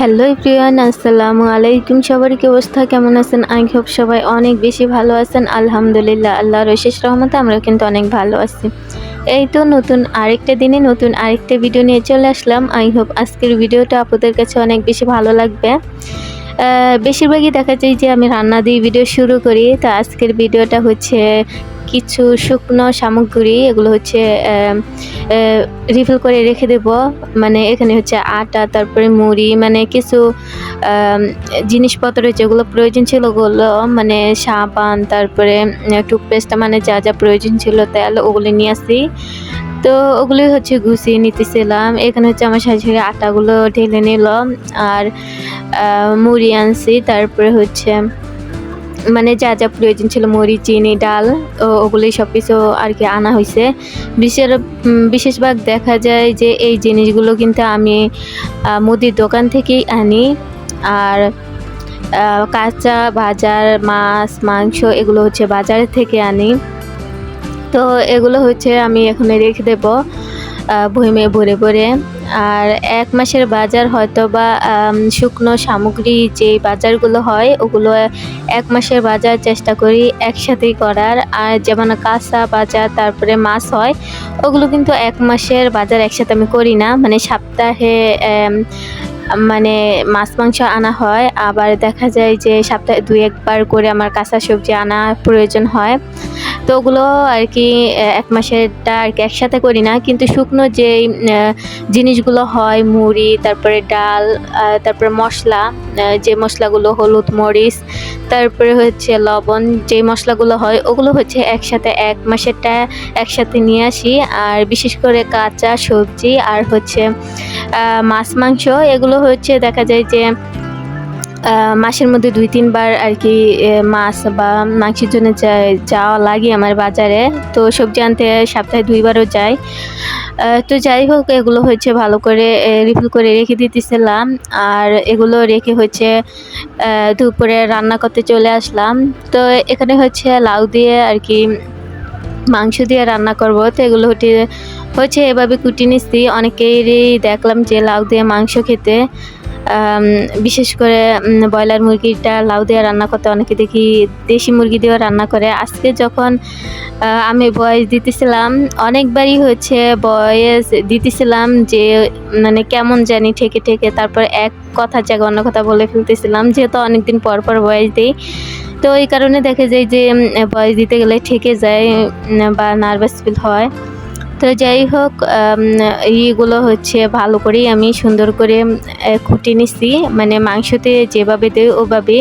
Hello Priyan আসসালামু আলাইকুম সবার কি অবস্থা? কেমন আছেন? আই হোপ সবাই অনেক বেশি ভালো আছেন। আলহামদুলিল্লাহ, আল্লাহর বিশেষ রহমতে আমরা কিন্তু অনেক ভালো আছি। এই তো নতুন আরেকটা দিনে নতুন আরেকটা ভিডিও নিয়ে চলে আসলাম। আই হোপ আজকের ভিডিওটা আপনাদের কাছে অনেক বেশি ভালো লাগবে। বেশিরভাগই দেখা যায় যে আমি রান্না দিয়ে ভিডিও শুরু করি। তা আজকের ভিডিওটা হচ্ছে কিছু শুকনো সামগ্রী, এগুলো হচ্ছে রিফিল করে রেখে দেব। মানে এখানে হচ্ছে আটা, তারপরে মুড়ি মানে কিছু জিনিসপত্র যেগুলো প্রয়োজন ছিল ওগুলো মানে সাবান, তারপরে টুথপেস্টটা মানে যা যা প্রয়োজন ছিল তেল, ওগুলো নিয়ে আসি। তো ওগুলো হচ্ছে গুছিয়ে নিতেছিলাম। এখানে হচ্ছে আমার শাশুড়ি আটাগুলো ঢেলে নিল আর মুড়ি আনছি, তারপরে হচ্ছে মানে যা যা প্রয়োজন ছিল মুড়ি চিনি, ডাল, ও- ওগুলি সব কিছু আর কি আনা হয়েছে বিশেষ বিশেষভাগ দেখা যায় যে এই জিনিসগুলো কিন্তু আমি মুদির দোকান থেকেই আনি। আর কাঁচা বাজার, মাছ, মাংস এগুলো হচ্ছে বাজার থেকে আনি। তো এগুলো হচ্ছে আমি এখানে রেখে দেব বইমে ভরে ভরে। আর এক মাসের বাজার হয়তো বা শুকনো সামগ্রী যে বাজারগুলো হয়, ওগুলো এক মাসের বাজার চেষ্টা করি একসাথেই করার। আর যেমন কাঁচা বাজার, তারপরে মাছ হয়, ওগুলো কিন্তু এক মাসের বাজার একসাথে আমি করি না। মানে সপ্তাহে মানে মাছ মাংস আনা হয়, আবার দেখা যায় যে সপ্তাহে দুই একবার করে আমার কাঁচা সবজি আনা প্রয়োজন হয়। তো ওগুলো আর কি এক মাসেরটা আর কি একসাথে করি না, কিন্তু শুকনো যে জিনিসগুলো হয়, মুড়ি, তারপরে ডাল তারপরে মশলা যে মশলাগুলো হলুদ মরিচ, তারপরে হচ্ছে লবণ যে মশলাগুলো হয়, ওগুলো হচ্ছে একসাথে এক মাসেরটা একসাথে নিয়ে আসি। আর বিশেষ করে কাঁচা সবজি আর হচ্ছে মাছ, মাংস, এগুলো হচ্ছে দেখা যায় যে মাসের মধ্যে দুই, তিনবার আর কি মাছ বা মাংসের জন্য যাওয়া লাগে আমার বাজারে। তো সবজি আনতে সপ্তাহে দুইবারও যাই। তো যাই হোক, এগুলো হচ্ছে ভালো করে রিফিল করে রেখে দিতেছিলাম। আর এগুলো রেখে হচ্ছে দুপুরে রান্না করতে চলে আসলাম। তো এখানে হচ্ছে লাউ দিয়ে আর কি মাংস দিয়ে রান্না করব। তো এগুলো হচ্ছে হচ্ছে এভাবে কুটি নিচ্ছি অনেকেরই দেখলাম যে লাউ দিয়ে মাংস খেতে বিশেষ করে ব্রয়লার মুরগিটা লাউ দিয়ে রান্না করতে অনেকে দেখি দেশি মুরগি দিয়েও রান্না করে। আজকে যখন আমি বয়স দিতেছিলাম, অনেকবারই হচ্ছে বয়স দিতেছিলাম যে মানে কেমন জানি ঠেকে ঠেকে তারপর এক কথা জায়গা অন্য কথা বলে ফেলতেছিলাম, যেহেতু অনেকদিন পর পর বয়স দিই। তো এই কারণে দেখা যায় যে বয়স দিতে গেলে ঠেকে যায় বা নার্ভাস ফিল হয়। তো যাই হোক এইগুলো হচ্ছে ভালো করে আমি সুন্দর করে খুঁটে নিছি। মানে মাংসতে যেভাবে দেয় ওভাবে।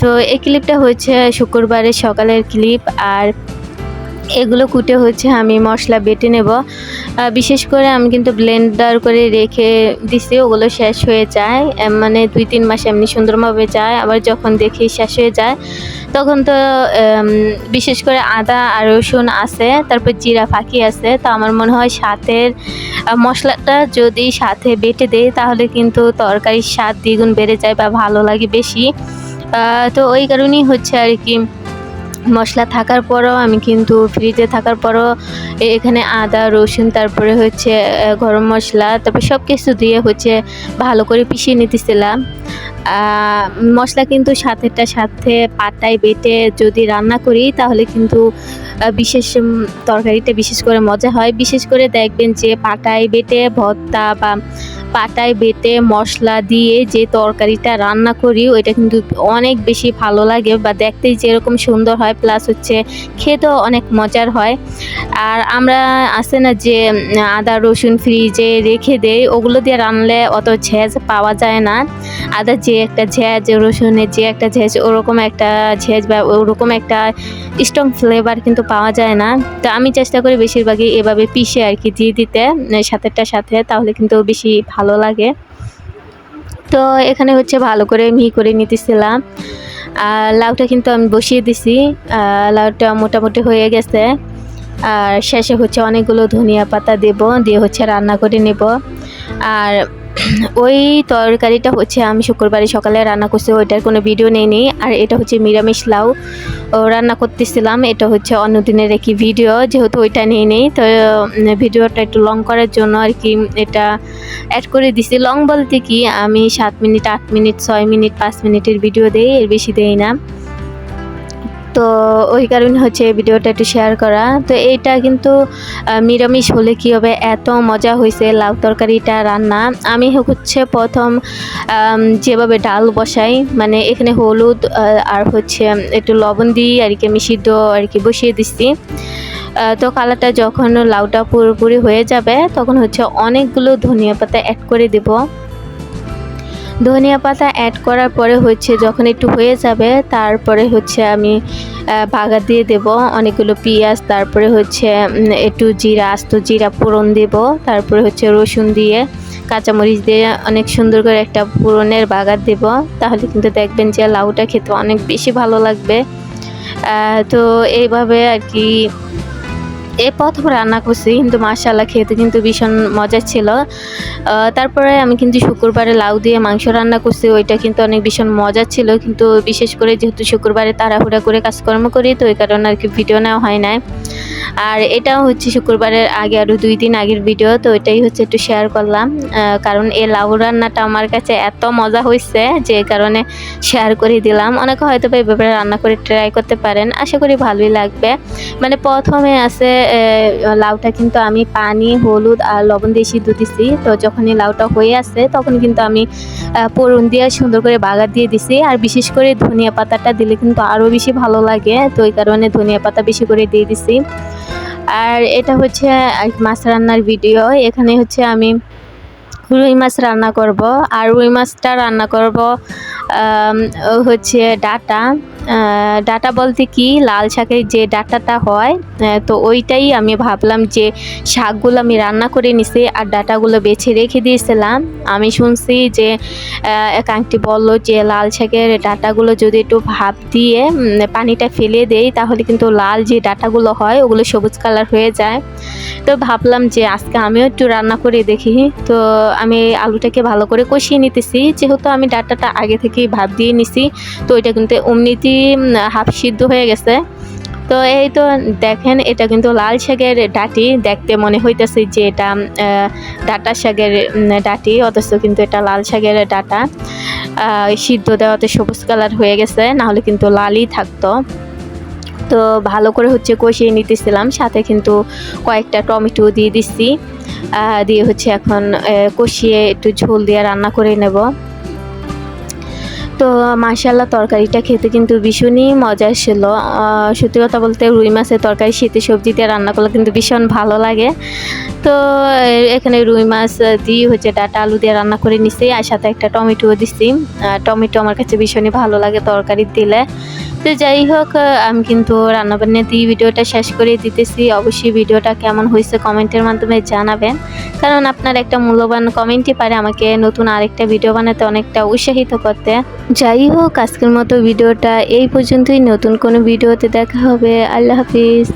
তো এই ক্লিপটা হচ্ছে শুক্রবারের সকালের ক্লিপ আর এগুলো কুটে হচ্ছে, আমি মশলা বেটে নেব। বিশেষ করে আমি কিন্তু ব্লেন্ডার করে রেখে দিছি, ওগুলো শেষ হয়ে যায়। মানে দুই, তিন মাস এমনি সুন্দরভাবে যায়, আবার যখন দেখি শেষ হয়ে যায়, তখন তো বিশেষ করে আদা আর রসুন আছে, তারপর জিরা ফাঁকি আছে, তো আমার মনে হয় সাথের মশলাটা যদি সাথে বেটে দেয় তাহলে কিন্তু তরকারির স্বাদ দ্বিগুণ বেড়ে যায় বা ভালো লাগে বেশি। তো ওই কারণেই হচ্ছে আর কি মশলা থাকার পরও, আমি কিন্তু ফ্রিজে থাকার পরও এখানে আদা, রসুন, তারপরে হচ্ছে গরম মশলা তারপর সব কিছু দিয়ে হচ্ছে ভালো করে পিষিয়ে নিতেছিলাম। মশলা কিন্তু সাথেটা সাথে পাটায় বেটে যদি রান্না করি, তাহলে কিন্তু বিশেষ তরকারিটা বিশেষ করে মজা হয়। বিশেষ করে দেখবেন যে পাটায় বেটে ভর্তা বা পাটায় বেটে মশলা দিয়ে যে তরকারিটা রান্না করি, ওইটা কিন্তু অনেক বেশি ভালো লাগে বা দেখতেই যেরকম সুন্দর হয় প্লাস হচ্ছে খেতেও অনেক মজার হয়। আর আমরা আছে না যে, আদা, রসুন, ফ্রিজে রেখে দেই, ওগুলো দিয়ে রানলে অত ঝেঁজ পাওয়া যায় না। আদা যে একটা ঝেঁজ, রসুনের যে একটা ঝেঁজ, ওরকম একটা ঝেঁজ বা ওরকম একটা স্ট্রং ফ্লেভার কিন্তু পাওয়া যায় না। তো আমি চেষ্টা করি বেশিরভাগই এভাবে পিষে আর কি দিয়ে দিতে, সাথেরটার সাথে, তাহলে কিন্তু বেশি ভালো লাগে। তো এখানে হচ্ছে ভালো করে মিহি করে নিতেছিলাম। আর লাউটা কিন্তু আমি বসিয়ে দিছি। লাউটা মোটামুটি হয়ে গেছে। আর শেষে হচ্ছে অনেকগুলো ধনিয়া পাতা দেব, দিয়ে হচ্ছে রান্না করে নেব। আর ওই তরকারিটা হচ্ছে আমি শুক্রবারে সকালে রান্না করছি, ওইটার কোনো ভিডিও নেইনি আর এটা হচ্ছে নিরামিষ লাউ। রান্না করতেছিলাম, এটা হচ্ছে অন্য দিনের একই ভিডিও যেহেতু ওইটা নিয়ে নেই, তো ভিডিওটা একটু লং করার জন্য আর কি, এটা অ্যাড করে দিছি। লং বলতে কি, আমি সাত মিনিট, আট মিনিট, ছয় মিনিট, পাঁচ মিনিটের ভিডিও দেই, এর বেশি দেই না। তো ওই কারণে হচ্ছে ভিডিওটা একটু শেয়ার করা। তো এইটা কিন্তু নিরামিষ হলে কী হবে? এত মজা হয়েছে লাউ তরকারিটা, রান্না। আমি হচ্ছে প্রথম যেভাবে ডাল বসাই মানে এখানে হলুদ আর হচ্ছে একটু লবণ দিয়ে আর কি আমি সিদ্ধ আর কি বসিয়ে দিচ্ছি। তো কালারটা যখন লাউটা পুরোপুরি হয়ে যাবে, তখন হচ্ছে অনেকগুলো ধনিয়া পাতা অ্যাড করে দেবো। ধনিয়া পাতা অ্যাড করার পরে হচ্ছে যখন একটু হয়ে যাবে, তারপরে হচ্ছে আমি বাগা দিয়ে দেব। অনেকগুলো পেঁয়াজ, তারপরে হচ্ছে একটু জিরা, আস্ত জিরা ফোড়ন দেব। তারপরে হচ্ছে রসুন দিয়ে কাঁচামরিচ দিয়ে অনেক সুন্দর করে একটা ফোড়নের বাগার দেব। তাহলে কিন্তু দেখবেন যে লাউটা খেতে অনেক বেশি ভালো লাগবে। তো এইভাবে আর কি এই প্রথম রান্না করছি, কিন্তু মাসাল্লাহ খেতে কিন্তু ভীষণ মজা ছিল। তারপরে আমি কিন্তু শুক্রবারে লাউ দিয়ে মাংস রান্না করছি, ওইটা কিন্তু অনেক ভীষণ মজা ছিল, কিন্তু বিশেষ করে যেহেতু শুক্রবারে তাড়াহুড়া করে কাজকর্ম করি, তো ওই কারণে আর কি ভিডিও নেওয়া হয় নাই। আর এটাও হচ্ছে শুক্রবারের আগে আরও দুই দিন আগের ভিডিও তো এটাই হচ্ছে একটু শেয়ার করলাম। কারণ এই লাউ রান্নাটা আমার কাছে এত মজা হয়েছে যে কারণে শেয়ার করে দিলাম। অনেকে হয়তো বা এইভাবে রান্না করে ট্রাই করতে পারেন, আশা করি ভালোই লাগবে। মানে প্রথমে আছে লাউটা কিন্তু আমি পানি, হলুদ আর লবণ দিয়ে সিদ্ধ দিছি। তো যখনই লাউটা হয়ে আসছে তখন কিন্তু আমি পরুন দিয়ে সুন্দর করে বাগার দিয়ে দিছি। আর বিশেষ করে ধনিয়া পাতাটা দিলে কিন্তু আরও বেশি ভালো লাগে। তো ওই কারণে ধনিয়া পাতা বেশি করে দিয়ে দিছি। আর এটা হচ্ছে মাছ রান্নার ভিডিও এখানে হচ্ছে আমি রুই মাছ রান্না করব। আর রুই মাছটা রান্না করব হচ্ছে ডাটা। ডাটা বলতে কি? লাল শাকের যে ডাটাটা হয় তো ওইটাই আমি ভাবলাম যে শাকগুলো আমি রান্না করে নিছি আর ডাটাগুলো বেছে রেখে দিয়েছিলাম। আমি শুনছি যে এক আংটি বলল যে লাল শাকের ডাটাগুলো যদি একটু ভাপ দিয়ে পানিটা ফেলে দেই, তাহলে কিন্তু লাল যে ডাটাগুলো হয়, ওগুলো সবুজ কালার হয়ে যায়। তো ভাবলাম যে আজকে আমিও একটু রান্না করে দেখি। তো আমি আলুটাকে ভালো করে কষিয়ে নিতেছি। যেহেতু আমি ডাটাটা আগে থেকেই ভাপ দিয়ে নিছি, তো ওইটা কিন্তু এমনিতেই হাফ সিদ্ধ হয়ে গেছে। তো এই তো দেখেন, এটা কিন্তু লাল শাকের ডাটি। দেখতে মনে হইতেছে যে এটা ডাটা শাকের ডাটি, অথচ কিন্তু এটা লাল শাকের ডাটা। সিদ্ধ দেওয়াতে সবুজ কালার হয়ে গেছে, নাহলে কিন্তু লালই থাকতো। তো ভালো করে হচ্ছে কষিয়ে নিতেছিলাম, সাথে কিন্তু কয়েকটা টমেটো দিয়ে দিচ্ছি। দিয়ে হচ্ছে এখন কষিয়ে একটু ঝোল দিয়ে রান্না করে নেব। তো মাসাল্লাহ তরকারিটা খেতে কিন্তু ভীষণই মজা ছিল সত্যি কথা বলতে রুই মাছের তরকারি শীতে সবজি দিয়ে রান্না করলে কিন্তু ভীষণ ভালো লাগে। তো এখানে রুই মাছ দিয়ে হচ্ছে ডাটা, আলু দিয়ে রান্না করে নিছি আর সাথে একটা টমেটোও দিছি। টমেটো আমার কাছে ভীষণই ভালো লাগে তরকারি দিলে। তো যাই হোক আমি কিন্তু রান্নাবান্না দিয়ে ভিডিওটা শেষ করে দিতেছি। অবশ্যই ভিডিওটা কেমন হয়েছে কমেন্টের মাধ্যমে জানাবেন। কারণ আপনার একটা মূল্যবান কমেন্টই পারে আমাকে নতুন আরেকটা ভিডিও বানাতে অনেকটা উৎসাহিত করতে। যাই হোক, আজকের মতো ভিডিওটা এই পর্যন্তই। নতুন কোনো ভিডিওতে দেখা হবে। আল্লাহ হাফিজ।